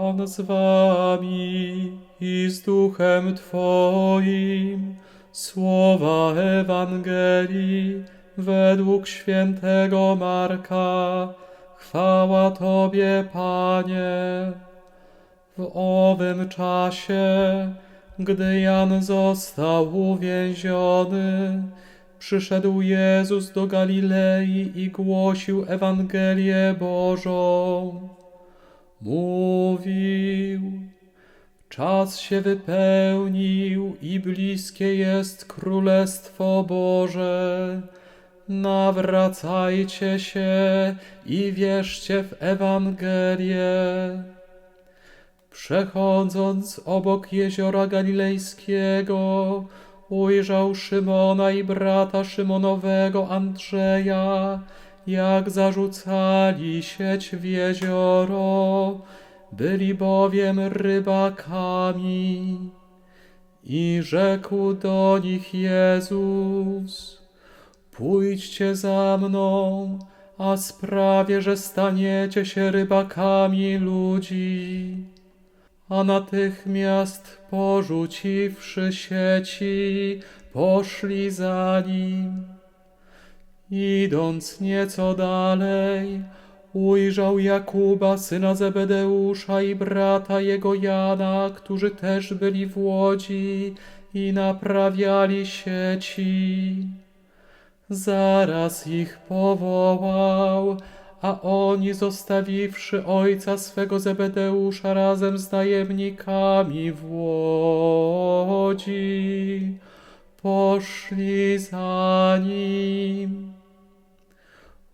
Pan z wami i z duchem Twoim. Słowa Ewangelii według świętego Marka. Chwała Tobie, Panie. W owym czasie, gdy Jan został uwięziony, przyszedł Jezus do Galilei i głosił Ewangelię Bożą. Mówił, czas się wypełnił i bliskie jest Królestwo Boże. Nawracajcie się i wierzcie w Ewangelię. Przechodząc obok jeziora Galilejskiego, ujrzał Szymona i brata Szymonowego Andrzeja, jak zarzucali sieć w jezioro, byli bowiem rybakami. I rzekł do nich Jezus, pójdźcie za mną, a sprawię, że staniecie się rybakami ludzi. A natychmiast porzuciwszy sieci, poszli za nim. Idąc nieco dalej, ujrzał Jakuba, syna Zebedeusza i brata jego Jana, którzy też byli w łodzi i naprawiali sieci. Zaraz ich powołał, a oni zostawiwszy ojca swego Zebedeusza razem z najemnikami w łodzi, poszli za nim.